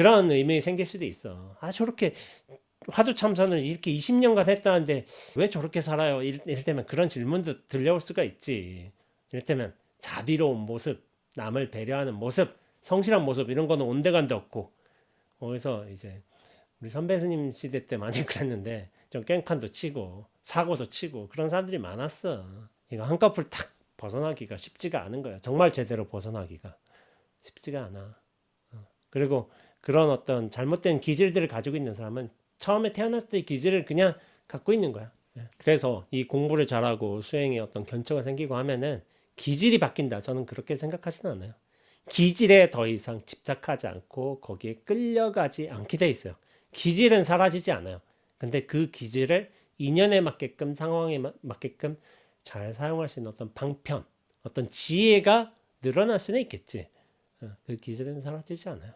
그런 의문이 생길 수도 있어. 아 저렇게 화두 참선을 이렇게 20년간 했다는데 왜 저렇게 살아요? 때면 그런 질문도 들려올 수가 있지. 이럴 때면 자비로운 모습, 남을 배려하는 모습, 성실한 모습 이런 거는 온데간데 없고 거기서 이제 우리 선배 스님 시대 때 많이 그랬는데 좀 깽판도 치고 사고도 치고 그런 사람들이 많았어. 이거 한꺼풀 탁 벗어나기가 쉽지가 않은 거야. 정말 제대로 벗어나기가 쉽지가 않아. 어. 그리고 그런 어떤 잘못된 기질들을 가지고 있는 사람은 처음에 태어났을 때의 기질을 그냥 갖고 있는 거야. 예. 그래서 이 공부를 잘하고 수행에 어떤 견처가 생기고 하면은 기질이 바뀐다. 저는 그렇게 생각하지는 않아요. 기질에 더 이상 집착하지 않고 거기에 끌려가지 않게 돼 있어요. 기질은 사라지지 않아요. 근데 그 기질을 인연에 맞게끔 상황에 마- 맞게끔 잘 사용할 수 있는 어떤 방편, 어떤 지혜가 늘어날 수는 있겠지. 어, 그 기질은 사라지지 않아요.